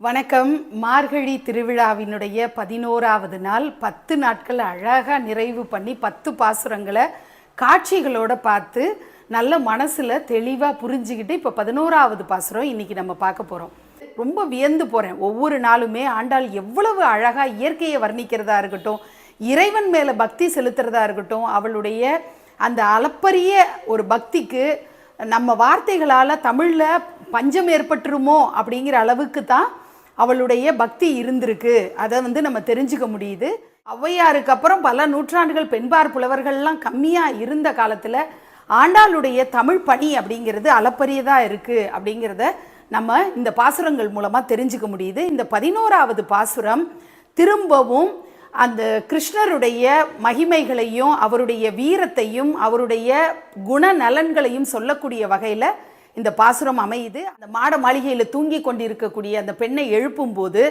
வணக்கம். மார்கழி திருவிழாவினுடைய பதினோராவது நாள் பத்து நாட்கள் அழகாக நிறைவு பண்ணி பத்து பாசுரங்களை காட்சிகளோட பார்த்து நல்ல மனசில் தெளிவாக புரிஞ்சுக்கிட்டு இப்போ பதினோராவது பாசுரம் இன்னைக்கு நம்ம பார்க்க போகிறோம் ரொம்ப வியந்து போகிறேன் ஒவ்வொரு நாளுமே ஆண்டாள் எவ்வளவு அழகாக இயற்கையை வர்ணிக்கிறதா இருக்கட்டும் இறைவன் மேலே பக்தி செலுத்துறதா இருக்கட்டும் அவளுடைய அந்த அளப்பரிய ஒரு பக்திக்கு நம்ம வார்த்தைகளால் தமிழில் பஞ்சம் ஏற்பட்டுருமோ அப்படிங்கிற அளவுக்கு தான் அவளுடைய பக்தி இருந்திருக்கு. அதை வந்து நம்ம தெரிஞ்சுக்க முடியுது. ஔவையாருக்கு அப்புறம் பல நூற்றாண்டுகள் பெண்பார் புலவர்கள்லாம் கம்மியாக இருந்த காலத்தில் ஆண்டாளுடைய தமிழ் பணி அப்படிங்கிறது அளப்பரியதாக இருக்குது அப்படிங்கிறத நம்ம இந்த பாசுரங்கள் மூலமாக தெரிஞ்சுக்க முடியுது. இந்த பதினோராவது பாசுரம் திரும்பவும் அந்த கிருஷ்ணருடைய மகிமைகளையும் அவருடைய வீரத்தையும் அவருடைய குணநலன்களையும் சொல்லக்கூடிய வகையில் இந்த பாசுரம் அமையுது. அந்த மாட மாளிகையில் தூங்கி கொண்டிருக்கக்கூடிய அந்த பெண்ணை எழுப்பும்போது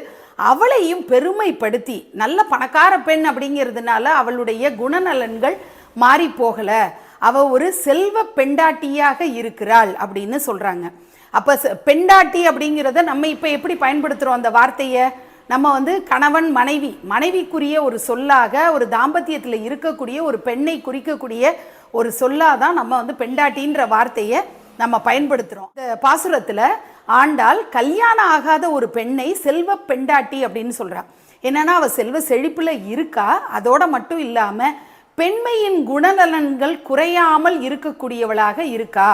அவளையும் பெருமைப்படுத்தி நல்ல பணக்கார பெண் அப்படிங்கிறதுனால அவளுடைய குணநலன்கள் மாறி போகலை. அவ ஒரு செல்வ பெண்டாட்டியாக இருக்கிறாள் அப்படின்னு சொல்றாங்க. அப்போ பெண்டாட்டி அப்படிங்கிறத நம்ம இப்போ எப்படி பயன்படுத்துகிறோம் அந்த வார்த்தையை? நம்ம வந்து கணவன் மனைவி மனைவிக்குரிய ஒரு சொல்லாக ஒரு தாம்பத்தியத்தில் இருக்கக்கூடிய ஒரு பெண்ணை குறிக்கக்கூடிய ஒரு சொல்லாக தான் நம்ம வந்து பெண்டாட்டின்ற வார்த்தையை நம்ம பயன்படுத்துகிறோம் இந்த பாசுரத்தில் ஆண்டாள் கல்யாணம் ஆகாத ஒரு பெண்ணை செல்வ பெண்டாட்டி அப்படின்னு சொல்கிறாள் என்னன்னா அவள் செல்வ செழிப்பில் இருக்கா? அதோட மட்டும் இல்லாமல் பெண்மையின் குணநலன்கள் குறையாமல் இருக்கக்கூடியவளாக இருக்கா?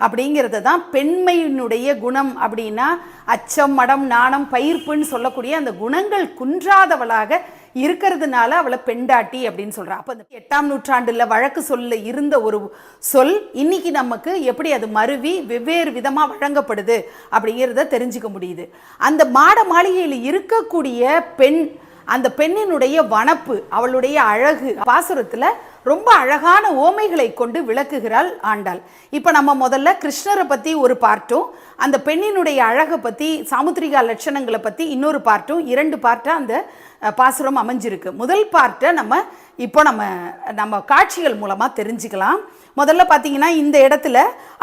அப்படிங்கிறது தான் பெண்மையினுடைய குணம் அப்படின்னா அச்சம் மடம் நாணம் பயிர்ப்புன்னு சொல்லக்கூடிய அந்த குணங்கள் குன்றாதவளாக இருக்கிறதுனால அவளை பெண்டாட்டி அப்படின்னு சொல்றா. அப்போ அந்த எட்டாம் நூற்றாண்டுல வழக்கு சொல்ல இருந்த ஒரு சொல் இன்னைக்கு நமக்கு எப்படி அது மருவி வெவ்வேறு விதமாக வழங்கப்படுது அப்படிங்கிறத தெரிஞ்சுக்க முடியுது. அந்த மாட மாளிகையில் இருக்கக்கூடிய பெண் அந்த பெண்ணினுடைய வனப்பு அவளுடைய அழகு பாசுரத்தில் ரொம்ப அழகான ஓமைகளை கொண்டு விளக்குகிறாள் ஆண்டாள். இப்போ நம்ம முதல்ல கிருஷ்ணரை பற்றி ஒரு பார்ட்டும் அந்த பெண்ணினுடைய அழகை பற்றி சாமுத்திரிகா லட்சணங்களை பற்றி இன்னொரு பார்ட்டும் இரண்டு பார்ட்டாக அந்த பாசுரம் அமைஞ்சிருக்கு. முதல் பார்ட்டை நம்ம இப்போ நம்ம நம்ம காட்சிகள் மூலமாக தெரிஞ்சுக்கலாம். முதல்ல பார்த்தீங்கன்னா இந்த இடத்துல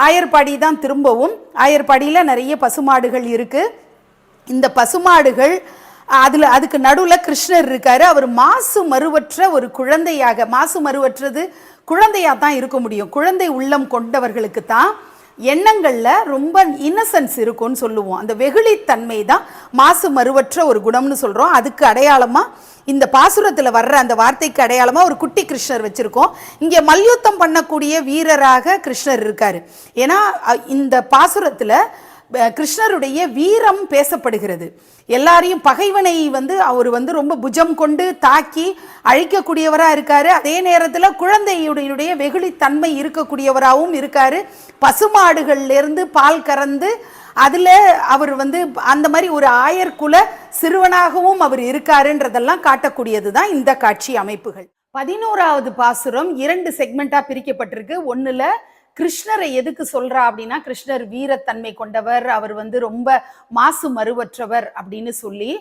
ஆயர்பாடி தான் திரும்பவும். ஆயர்பாடியில் நிறைய பசுமாடுகள் இருக்குது இந்த பசுமாடுகள் அதில் அதுக்கு நடுவில் கிருஷ்ணர் இருக்காரு. அவர் மாசு மறுவற்ற ஒரு குழந்தையாக மாசு மறுவற்றது குழந்தையாக தான் இருக்க முடியும். குழந்தை உள்ளம் கொண்டவர்களுக்கு தான் எண்ணங்களில் ரொம்ப இன்னசென்ஸ் இருக்கும்னு சொல்லுவோம். அந்த வெகுளித்தன்மை தான் மாசு மறுவற்ற ஒரு குணம்னு சொல்கிறோம் அதுக்கு அடையாளமாக இந்த பாசுரத்தில் வர்ற அந்த வார்த்தைக்கு அடையாளமாக ஒரு குட்டி கிருஷ்ணர் வச்சுருக்கோம். இங்கே மல்யுத்தம் பண்ணக்கூடிய வீரராக கிருஷ்ணர் இருக்கார். ஏன்னா இந்த பாசுரத்தில் கிருஷ்ணருடைய வீரம் பேசப்படுகிறது. எல்லாரையும் பகைவனை வந்து அவர் வந்து ரொம்ப புஜம் கொண்டு தாக்கி அழிக்கக்கூடியவராக இருக்காரு. அதே நேரத்தில் குழந்தையுடைய வெகுளித்தன்மை இருக்கக்கூடியவராகவும் இருக்காரு. பசுமாடுகள்லேருந்து பால் கறந்து அதில் அவர் வந்து அந்த மாதிரி ஒரு ஆயர்குல சிறுவனாகவும் அவர் இருக்காருன்றதெல்லாம் காட்டக்கூடியது தான் இந்த காட்சி அமைப்புகள். பதினோராவது பாசுரம் இரண்டு செக்மெண்ட்டாக பிரிக்கப்பட்டிருக்கு. ஒன்றில் கிருஷ்ணரை எதுக்கு சொல்றா அப்படின்னா கிருஷ்ணர் வீரத்தன்மை கொண்டவர் அவர் வந்து ரொம்ப மாசு மறுவற்றவர் அப்படின்னு சொல்லி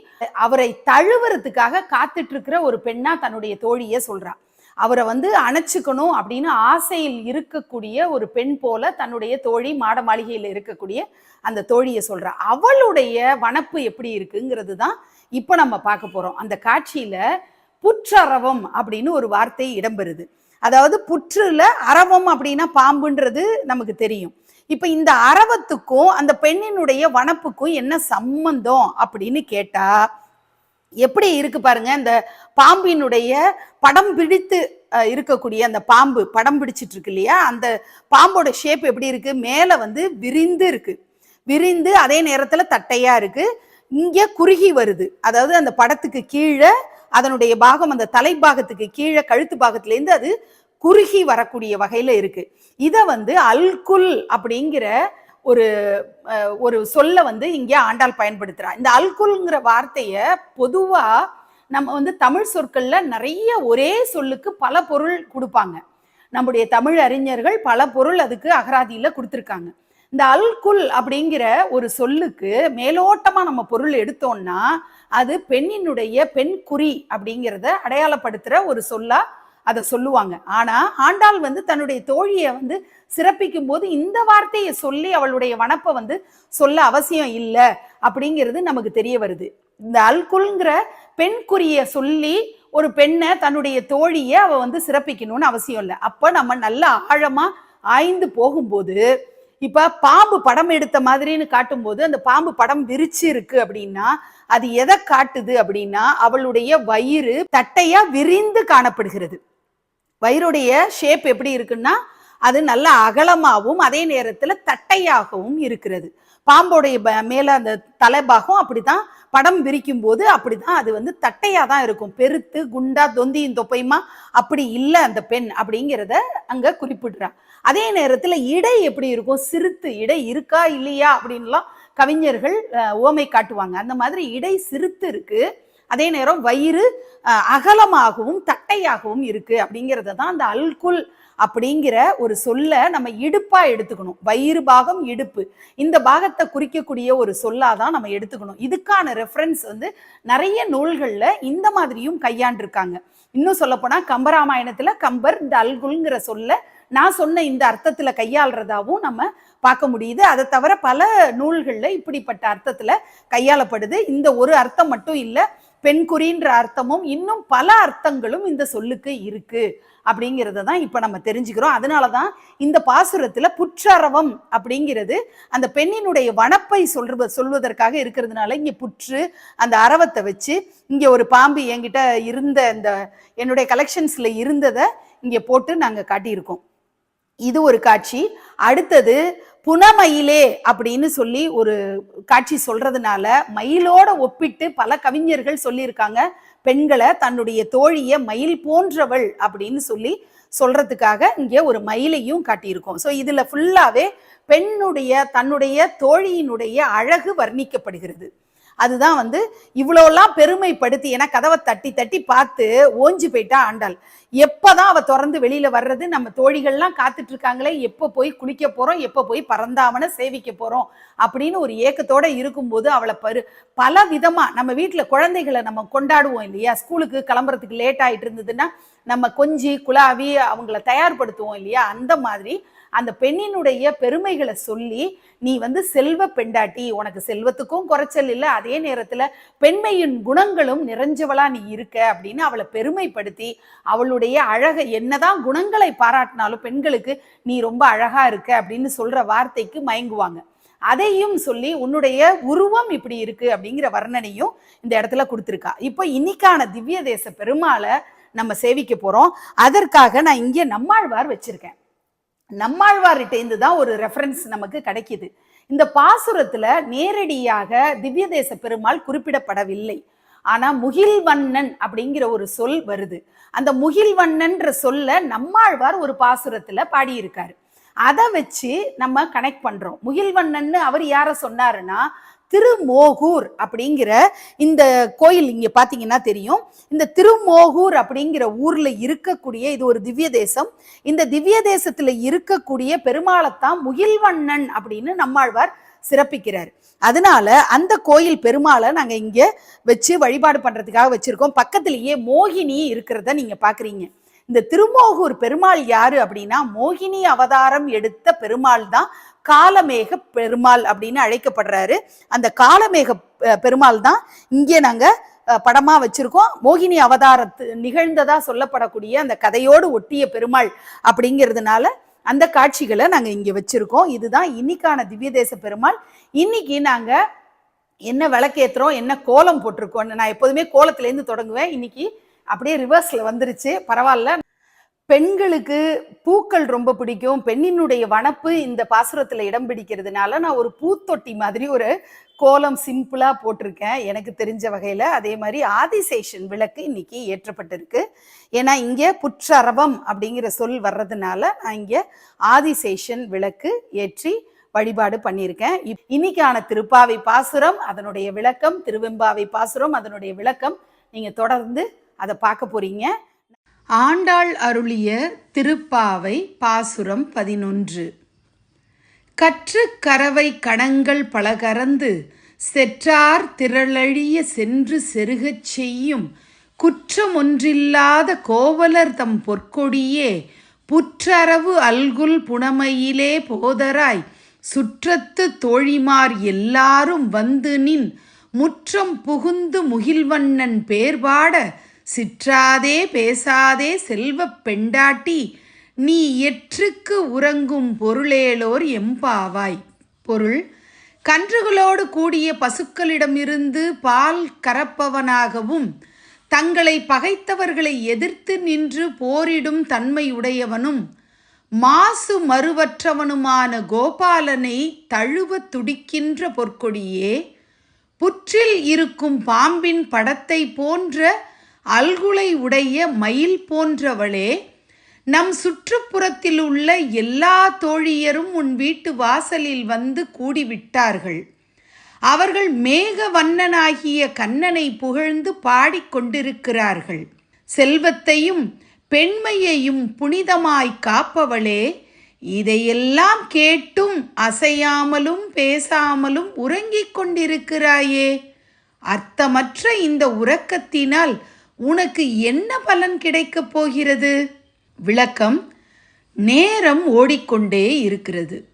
அவரை தழுவுறதுக்காக காத்துட்டு இருக்கிற ஒரு பெண்ணா தன்னுடைய தோழியை சொல்றா. அவரை வந்து அணைச்சுக்கணும் அப்படின்னு ஆசையில் இருக்கக்கூடிய ஒரு பெண் போல தன்னுடைய தோழி மாட மாளிகையில் இருக்கக்கூடிய அந்த தோழியை சொல்றா. அவளுடைய வனப்பு எப்படி இருக்குங்கிறது தான் இப்போ நம்ம பார்க்க போறோம். அந்த காட்சியில புற்றரவம் அப்படின்னு ஒரு வார்த்தை இடம்பெறுது. அதாவது புற்றுல அரவம் அப்படின்னா பாம்புன்றது நமக்கு தெரியும். இப்போ இந்த அரவத்துக்கும் அந்த பெண்ணினுடைய வனப்புக்கும் என்ன சம்பந்தம் அப்படின்னு கேட்டா எப்படி இருக்கு பாருங்க இந்த பாம்பினுடைய படம் பிடித்து இருக்கக்கூடிய அந்த பாம்பு படம் பிடிச்சிட்டு இருக்கு இல்லையா? அந்த பாம்போட ஷேப் எப்படி இருக்கு? மேலே வந்து விரிந்து இருக்கு. விரிந்து அதே நேரத்தில் தட்டையா இருக்கு. இங்கே குறுகி வருது. அதாவது அந்த படத்துக்கு கீழே அதனுடைய பாகம் அந்த தலைப்பாகத்துக்கு கீழே கழுத்து பாகத்திலேருந்து அது குறுகி வரக்கூடிய வகையில இருக்கு. இதை வந்து அல்குல் அப்படிங்கிற ஒரு ஒரு சொல்ல வந்து இங்கே ஆண்டாள் பயன்படுத்துறா. இந்த அல்குல்ங்கிற வார்த்தையை பொதுவா நம்ம வந்து தமிழ் சொற்கள்ல நிறைய ஒரே சொல்லுக்கு பல பொருள் கொடுப்பாங்க. நம்முடைய தமிழ் அறிஞர்கள் பல பொருள் அதுக்கு அகராதியில கொடுத்துருக்காங்க. இந்த அல்குல் அப்படிங்கிற ஒரு சொல்லுக்கு மேலோட்டமா நம்ம பொருள் எடுத்தோம்னா அது பெண்ணினுடைய பெண் குறி அப்படிங்கிறத அடையாளப்படுத்துற ஒரு சொல்லா அதை சொல்லுவாங்க. ஆனா ஆண்டாள் வந்து தன்னுடைய தோழியை வந்து சிறப்பிக்கும் போது இந்த வார்த்தையை சொல்லி அவளுடைய வனப்பை வந்து சொல்ல அவசியம் இல்லை அப்படிங்கிறது நமக்கு தெரிய வருது. இந்த அல்குல்ங்கிற பெண்குறிய சொல்லி ஒரு பெண்ணை தன்னுடைய தோழியை அவ வந்து சிறப்பிக்கணும்னு அவசியம் இல்லை. அப்ப நம்ம நல்ல ஆழமா ஆய்ந்து போகும்போது இப்ப பாம்பு படம் எடுத்த மாதிரின்னு காட்டும்போது அந்த பாம்பு படம் விரிச்சு இருக்கு அப்படின்னா அது எதை காட்டுது அப்படின்னா அவளுடைய வயிறு தட்டையா விரிந்து காணப்படுகிறது. வயிறுடைய ஷேப் எப்படி இருக்குன்னா அது நல்ல அகலமாகவும் அதே நேரத்துல தட்டையாகவும் இருக்கிறது. பாம்போடைய மேலே அந்த தலைபாகம் அப்படிதான் படம் விரிக்கும் போது அப்படிதான் அது வந்து தட்டையா தான் இருக்கும். பெருத்து குண்டா தொந்தியும் தொப்பையுமா? அப்படி இல்லை அந்த பெண் அப்படிங்கிறத அங்க குறிப்பிடுறான். அதே நேரத்துல இடை எப்படி இருக்கும்? சிறுத்து இடை இருக்கா இல்லையா அப்படின்லாம் கவிஞர்கள் ஓமை காட்டுவாங்க. அந்த மாதிரி இடை சிறுத்து இருக்கு. அதே நேரம் வயிறு அகலமாகவும் தட்டையாகவும் இருக்கு அப்படிங்கிறத தான் அந்த அல்குல் அப்படிங்கிற ஒரு சொல்ல நம்ம இடுப்பா எடுத்துக்கணும். வயிறு பாகம் இடுப்பு. இந்த பாகத்தை குறிக்கக்கூடிய ஒரு சொல்லாதான் நம்ம எடுத்துக்கணும். இதுக்கான ரெஃபரன்ஸ் வந்து நிறைய நூல்கள்ல இந்த மாதிரியும் கையாண்டிருக்காங்க. இன்னும் சொல்லப்போனா கம்பராமாயணத்துல கம்பர் இந்த அல்குல்ங்கிற சொல்ல நான் சொன்ன இந்த அர்த்தத்துல கையாளுறதாவும் நம்ம பார்க்க முடியுது. அதை தவிர பல நூல்கள்ல இப்படிப்பட்ட அர்த்தத்துல கையாளப்படுது. இந்த ஒரு அர்த்தம் மட்டும் இல்லை பெண்குறின்ற அர்த்தமும் இன்னும் பல அர்த்தங்களும் இந்த சொல்லுக்கு இருக்கு அப்படிங்கிறத தான் இப்போ நம்ம தெரிஞ்சுக்கிறோம். அதனால தான் இந்த பாசுரத்தில் புற்றரவம் அப்படிங்கிறது அந்த பெண்ணினுடைய வனப்பை சொல்ற சொல்வதற்காக இருக்கிறதுனால இங்கே புற்று அந்த அரவத்தை வச்சு இங்கே ஒரு பாம்பு என்கிட்ட இருந்த இந்த என்னுடைய கலெக்ஷன்ஸில் இருந்ததை இங்கே போட்டு நாங்கள் காட்டியிருக்கோம். இது ஒரு காட்சி. அடுத்தது புனமயிலே அப்படின்னு சொல்லி ஒரு காட்சி சொல்றதுனால மயிலோட ஒப்பிட்டு பல கவிஞர்கள் சொல்லியிருக்காங்க. பெண்களை தன்னுடைய தோழிய மயில் போன்றவள் அப்படின்னு சொல்லி சொல்றதுக்காக இங்கே ஒரு மயிலையும் காட்டியிருக்கோம். ஸோ இதுல ஃபுல்லாவே பெண்ணுடைய தன்னுடைய தோழியினுடைய அழகு வர்ணிக்கப்படுகிறது. அதுதான் வந்து இவ்வளோலாம் பெருமைப்படுத்தி ஏன்னா கதவை தட்டி தட்டி பார்த்து ஓஞ்சு போயிட்டா ஆண்டாள். எப்போதான் அவள் திறந்து வெளியில் வர்றது நம்ம தோழிகள்லாம் காத்துட்டு இருக்காங்களே எப்போ போய் குளிக்க போகிறோம் எப்போ போய் பறந்தாமனை சேவிக்க போகிறோம் அப்படின்னு ஒரு ஏக்கத்தோட இருக்கும்போது அவளை பரு பல விதமாக நம்ம வீட்டில் குழந்தைகளை நம்ம கொண்டாடுவோம் இல்லையா? ஸ்கூலுக்கு கிளம்புறதுக்கு லேட் ஆகிட்டு இருந்ததுன்னா நம்ம கொஞ்சி குழாவி அவங்கள தயார்படுத்துவோம் இல்லையா? அந்த மாதிரி அந்த பெண்ணினுடைய பெருமைகளை சொல்லி நீ வந்து செல்வ பெண்டாட்டி உனக்கு செல்வத்துக்கும் குறைச்சல் இல்லை அதே நேரத்தில் பெண்மையின் குணங்களும் நிறைஞ்சவளா நீ இருக்க அப்படின்னு அவளை பெருமைப்படுத்தி அவளுடைய அழகை என்னதான் குணங்களை பாராட்டினாலும் பெண்களுக்கு நீ ரொம்ப அழகா இருக்க அப்படின்னு சொல்ற வார்த்தைக்கு மயங்குவாங்க. அதையும் சொல்லி உன்னுடைய உருவம் இப்படி இருக்கு அப்படிங்கிற வர்ணனையும் இந்த இடத்துல கொடுத்துருக்கா. இப்போ இன்னைக்கான திவ்ய தேச பெருமாளை நம்ம சேவிக்க போறோம். அதற்காக நான் இங்கே நம்மாழ்வார் வச்சிருக்கேன். நம்மாழ்வார்கிட்டேருந்து தான் ஒரு ரெஃபரன்ஸ் நமக்கு கிடைக்குது. இந்த பாசுரத்துல நேரடியாக திவ்ய தேச பெருமாள் குறிப்பிடப்படவில்லை. ஆனா முகில்வண்ணன் அப்படிங்கிற ஒரு சொல் வருது. அந்த முகில்வண்ணன்ற சொல்ல நம்மாழ்வார் ஒரு பாசுரத்துல பாடியிருக்காரு. அதை வச்சு நம்ம கனெக்ட் பண்றோம். முகில்வண்ணன்னு அவர் யார சொன்னாருன்னா திருமோகூர் அப்படிங்கிற இந்த கோயில் இங்க பாத்தீங்கன்னா தெரியும். இந்த திருமோகூர் அப்படிங்கிற ஊர்ல இருக்கக்கூடிய இது ஒரு திவ்ய தேசம். இந்த திவ்ய தேசத்துல இருக்கக்கூடிய பெருமாளைத்தான் முகில்வண்ணன் அப்படின்னு நம்மாழ்வார் சிறப்பிக்கிறார். அதனால அந்த கோயில் பெருமாளை நாங்க இங்க வச்சு வழிபாடு பண்றதுக்காக வச்சிருக்கோம். பக்கத்திலேயே மோகினி இருக்கிறத நீங்க பாக்குறீங்க. இந்த திருமோகூர் பெருமாள் யாரு அப்படின்னா மோகினி அவதாரம் எடுத்த பெருமாள் தான் காலமேக பெருமாள் அப்படின்னு அழைக்கப்படுறாரு. அந்த காலமேக பெருமாள் தான் இங்கே நாங்க படமா வச்சிருக்கோம். மோகினி அவதாரத்து நிகழ்ந்ததா சொல்லப்படக்கூடிய அந்த கதையோடு ஒட்டிய பெருமாள் அப்படிங்கிறதுனால அந்த காட்சிகளை நாங்கள் இங்கே வச்சிருக்கோம். இதுதான் இன்னைக்கான திவ்ய தேச பெருமாள். இன்னைக்கு நாங்கள் என்ன விளக்கேத்துறோம் என்ன கோலம் போட்டிருக்கோம் நான் எப்போதுமே கோலத்துலேருந்து தொடங்குவேன். இன்னைக்கு அப்படியே ரிவர்ஸில் வந்துருச்சு. பரவாயில்ல. பெண்களுக்கு பூக்கள் ரொம்ப பிடிக்கும். பெண்ணினுடைய வனப்பு இந்த பாசுரத்துல இடம் பிடிக்கிறதுனால நான் ஒரு பூத்தொட்டி மாதிரி ஒரு கோலம் சிம்பிளா போட்டிருக்கேன். எனக்கு தெரிஞ்ச வகையில அதே மாதிரி ஆதிசேஷன் விளக்கு இன்னைக்கு ஏற்றப்பட்டிருக்கு. ஏன்னா இங்க புற்றரவம் அப்படிங்கிற சொல் வர்றதுனால நான் இங்க ஆதிசேஷன் விளக்கு ஏற்றி வழிபாடு பண்ணியிருக்கேன். இப்- இன்னைக்கான திருப்பாவை பாசுரம் அதனுடைய விளக்கம் திருவெம்பாவை பாசுரம் அதனுடைய விளக்கம் நீங்க தொடர்ந்து அதை பார்க்க போறீங்க. ஆண்டாள் அருளிய திருப்பாவை பாசுரம் பதினொன்று. கற்று கரவை கணங்கள் பலகரந்து செற்றார் திரளழிய சென்று செருகச் செய்யும் குற்றமொன்றில்லாத கோவலர் தம் பொற்கொடியே புற்றரவு அல்குல் புனமையிலே போதராய் சுற்றத்து தோழிமார் எல்லாரும் வந்து நின் முற்றம் புகுந்து முகில்வண்ணன் பேர்பாட சிற்றாதே பேசாதே செல்வப் பெண்டாட்டி நீ எற்றுக்கு உறங்கும் பொருளேலோர் எம்பாவாய். பொருள் கன்றுகளோடு கூடிய பசுக்களிடமிருந்து பால் கறப்பவனாகவும் தங்களை பகைத்தவர்களை எதிர்த்து நின்று போரிடும் தன்மையுடையவனும் மாசு மறுவற்றவனுமான கோபாலனை தழுவ துடிக்கின்ற பொற்கொடியே புற்றில் இருக்கும் பாம்பின் படத்தை போன்ற அல்குலை உடைய மயில் போன்றவளே நம் சுற்றுப்புறத்தில் உள்ள எல்லா தோழியரும் உன் வீட்டு வாசலில் வந்து கூடிவிட்டார்கள். அவர்கள் மேக வண்ணனாகிய கண்ணனை புகழ்ந்து பாடிக்கொண்டிருக்கிறார்கள் செல்வத்தையும் பெண்மையையும் புனிதமாய் காப்பவளே இதையெல்லாம் கேட்டும் அசையாமலும் பேசாமலும் உறங்கிக் கொண்டிருக்கிறாயே. அர்த்தமற்ற இந்த உறக்கத்தினால் உனக்கு என்ன பலன் கிடைக்கப் போகிறது? விளக்கம் நேரம் ஓடிக்கொண்டே இருக்கிறது.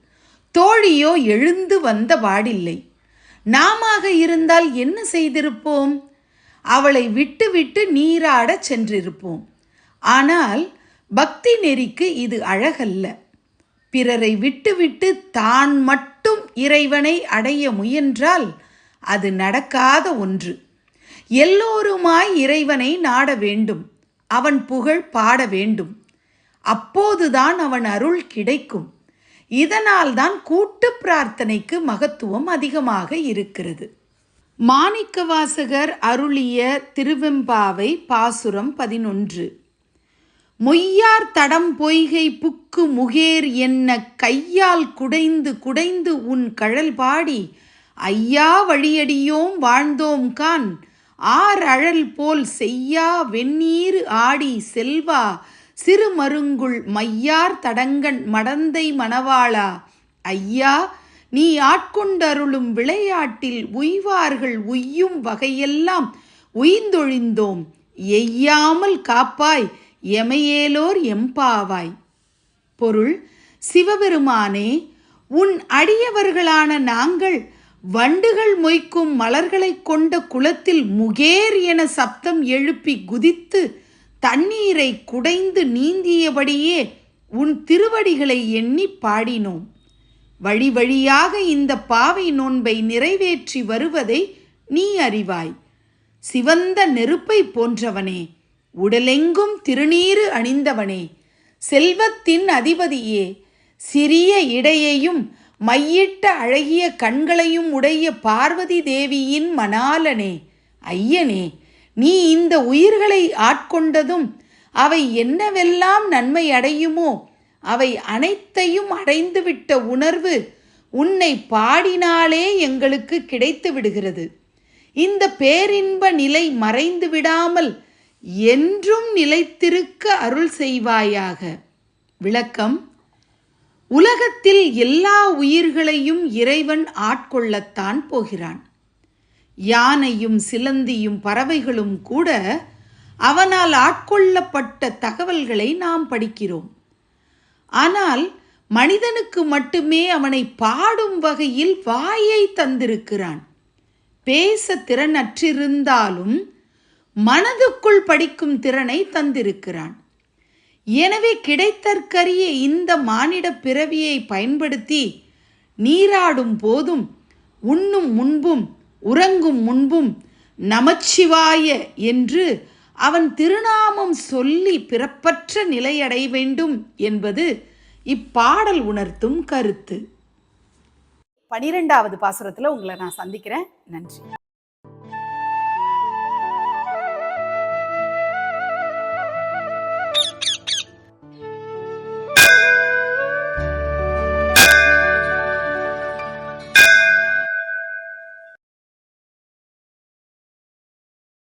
தோழியோ எழுந்து வந்த வாடில்லை. நாமாக இருந்தால் என்ன செய்திருப்போம்? அவளை விட்டுவிட்டு நீராடச் சென்றிருப்போம். ஆனால் பக்தி நெறிக்கு இது அழகல்ல. பிறரை விட்டுவிட்டு தான் மட்டும் இறைவனை அடைய முயன்றால் அது நடக்காத ஒன்று. எல்லோருமாய் இறைவனை நாட வேண்டும். அவன் புகழ் பாட வேண்டும். அப்போதுதான் அவன் அருள் கிடைக்கும். இதனால்தான் கூட்டு பிரார்த்தனைக்கு மகத்துவம் அதிகமாக இருக்கிறது. மாணிக்கவாசகர் அருளிய திருவெம்பாவை பாசுரம் பதினொன்று. மொய்யார் தடம் பொய்கை புக்கு முகேர் என்ன கையால் குடைந்து குடைந்து உன் கழல் பாடி ஐயா வழியடியோம் வாழ்ந்தோம் கான் ஆர் அழல் போல் செய்யா வெந்நீர் ஆடி செல்வா சிறுமருங்குள் மையார் தடங்கன் மடந்தை மணவாளா. ஐயா நீ ஆட்கொண்டருளும் விளையாட்டில் உய்வார்கள் உய்யும் வகையெல்லாம் உய்ந்தொழிந்தோம். எய்யாமல் காப்பாய் எமையேலோர் எம்பாவாய். பொருள் சிவபெருமானே உன் அடியவர்களான நாங்கள் வண்டுகள் மொய்க்கும் மலர்களைக் கொண்ட குளத்தில் முகேர் என சப்தம் எழுப்பி குதித்து தண்ணீரை குடைந்து நீந்தியபடியே உன் திருவடிகளை எண்ணி பாடினோம். வழி வழியாக இந்த பாவை நோன்பை நிறைவேற்றி வருவதை நீ அறிவாய். சிவந்த நெருப்பை போன்றவனே உடலெங்கும் திருநீறு அணிந்தவனே செல்வத்தின் அதிபதியே சிறிய இடையையும் மையிட்ட அழகிய கண்களையும் உடைய பார்வதி தேவியின் மணாலனே ஐயனே நீ இந்த உயிர்களை ஆட்கொண்டதும் அவை என்னவெல்லாம் நன்மை அடையுமோ அவை அனைத்தையும் அடைந்துவிட்ட உணர்வு உன்னை பாடினாலே எங்களுக்கு கிடைத்து விடுகிறது. இந்த பேரின்ப நிலை மறைந்து விடாமல் என்றும் நிலைத்திருக்க அருள் செய்வாயாக. விளக்கம் உலகத்தில் எல்லா உயிர்களையும் இறைவன் ஆட்கொள்ளத்தான் போகிறான். யானையும் சிலந்தியும் பறவைகளும் கூட அவனால் ஆட்கொள்ளப்பட்ட தகவல்களை நாம் படிக்கிறோம். ஆனால் மனிதனுக்கு மட்டுமே அவனை பாடும் வகையில் வாயை தந்திருக்கிறான். பேச திறனற்றிருந்தாலும் மனதுக்குள் படிக்கும் திறனை தந்திருக்கிறான். எனவே கிடைத்தற்கரிய இந்த மானிட பிறவியை பயன்படுத்தி நீராடும் போதும் உண்ணும் முன்பும் உறங்கும் முன்பும் நமச்சிவாய என்று அவன் திருநாமம் சொல்லி பிறப்பற்ற நிலையடை வேண்டும் என்பது இப்பாடல் உணர்த்தும் கருத்து. பனிரெண்டாவது பாசுரத்தில் உங்களை நான் சந்திக்கிறேன். நன்றி.